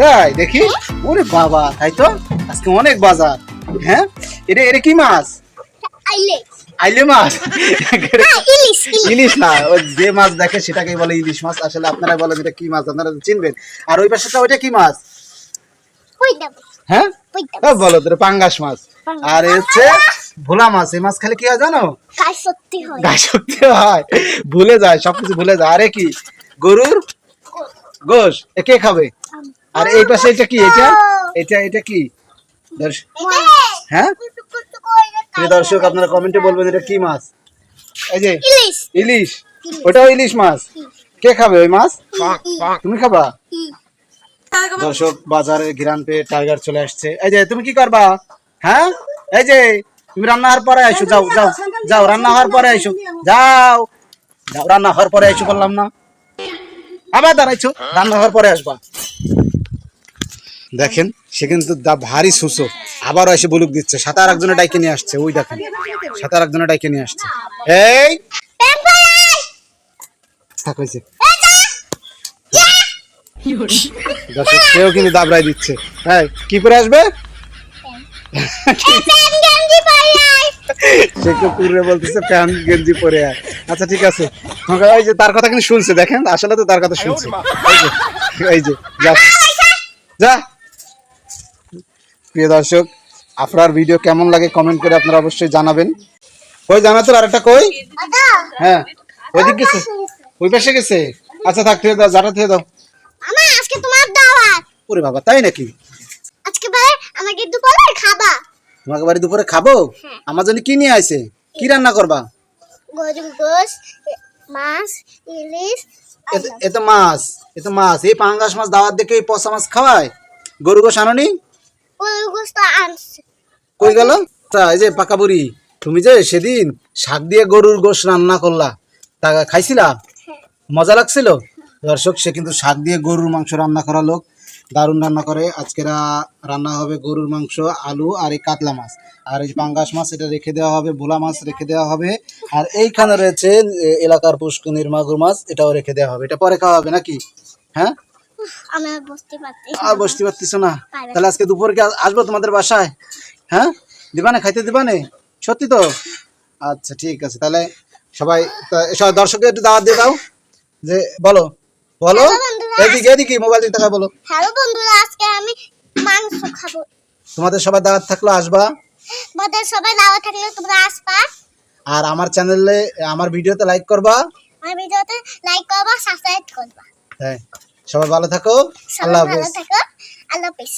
তাই দেখি। ওরে বাবা তাই তো? আজকে অনেক বাজার। হ্যাঁ? এটা এটা কি মাছ? আইলে আইলে মাছ? হ্যাঁ, ইলিশ না ওই যে মাছ দেখে সেটাকেই বলে ইলিশ মাছ। আসলে আপনারা বলেন এটা কি মাছ আপনারা তো চিনবেন। আর ওই পাশেটা ওইটা কি মাছ? হ্যাঁ? বলো তোর পাঙ্গাস মাছ। আর হচ্ছে ভোলা মাছ। এই মাছ খালি কি হয় জানো? হয়। গায়ে শক্তি হয়। ভুলে যায় সবকিছু ভুলে যায়। আরে কি? গরুর গোশ। এ কে খাবে? আর এই পাশে এটা কি? এটা? এটা এটা কি? হ্যাঁ? দর্শক আপনারা কমেন্টে বলবেন এটা কি মাছ? এই যে ইলিশ। ইলিশ। ওটাও ইলিশ মাছ? কে খাবে ওই মাছ? তুমি খাবা? দর্শক বাজারে ঘিরান পেয়ে টাইগার চলে আসছে। এই যে তুমি কি করবা? হ্যাঁ? এই যে তুমি রান্না হওয়ার পরে আইসো যাও যাও যাও রান্না হওয়ার পরে আইসো। যাও। যাও রান্না হওয়ার পরে আইসো বললাম না। আবার দাঁড়াইছো। রান্না হওয়ার পরে আসবা। দেখেন, সে কিন্তু দা- ভারী সুসো। আবার এসে বলুক দিচ্ছে সাথে আর একজনে ডাইকে নিয়ে আসছে, ওই দেখেন। সাথে আর একজনে ডাইকে নিয়ে আসছে। এই! দিচ্ছে। হ্যাঁ কি করে আসবে? বলতেছে প্যান্ট গেঞ্জি পরে আয়। আচ্ছা ঠিক আছে। ওই যে তার কথা কিন্তু শুনছে, দেখেন, আসলে তো তার কথা শুনছে। যা। প্রিয় দর্শক আপনার ভিডিও কেমন লাগে কমেন্ট করে আপনারা অবশ্যই জানাবেন। কই জানাতো আর একটা কই হ্যাঁ ওইদিক গেছে? ওই পাশে গেছে? আচ্ছা থাক থেকে দাও যাটা থেকে দাও। আমা আজকে তোমার দাওয়াত। ওরে বাবা তাই নাকি? আজকে ভাই আমাকে দুপুরে খাবা। তোমাকে বাড়ি দুপুরে খাব? আমার জন্য কি নিয়ে আইছে? কি রান্না করবা? গরুর গোশ মাছ ইলিশ এ- তো মাছ এ তো মাছ। এই পাঙ্গাস মাছ দাওয়াত দেখে এই পচা মাছ খাওয়ায়? গরু গোস আনোনি? কই গেল? তা এই যে পাকা বুড়ি তুমি যে সেদিন শাক দিয়ে গরুর গোশ রান্না করলা তা খাইছিলা? মজা লাগছিল? দর্শক সে কিন্তু শাক দিয়ে গরুর মাংস রান্না করা লোক দারুণ রান্না করে। আজকে রা- রান্না হবে গরুর মাংস আলু আর এই কাতলা মাছ। আর এই পাঙ্গাস মাছ এটা রেখে দেওয়া হবে ভোলা মাছ রেখে দেওয়া হবে। আর এইখানে রয়েছে এলাকার পুষ্কনির মাগুর মাছ এটাও রেখে দেওয়া হবে। এটা পরে খাওয়া হবে নাকি? হ্যাঁ? আমি আর বসতে আর না? তাহলে আজকে দুপুরে কি আসব তোমাদের বাসায়? হ্যাঁ? দিবানে? খাইতে দিবানে? সত্যি তো? আচ্ছা ঠিক আছে। তাহলে সবাই সবাই একটু দাওয়াত দিয়ে দাও। যে বলো। বলো? এদিকে এদিকে মোবাইল দিকে বলো। হ্যালো বন্ধুরা আজকে আমি মাংস খাব। তোমাদের সবাই দাওয়াত থাকল আসবা। তোমাদের সবাই দাওয়া থাকলে তোমরা আসবা। আর আমার চ্যানেলে আমার ভিডিওতে লাইক করবা। আমার ভিডিওতে লাইক করবা সাবস্ক্রাইব করবা। হ্যাঁ। সবাই ভালো থাকো। আল্লাহ হাফেজ। আল্লাহ হাফেজ।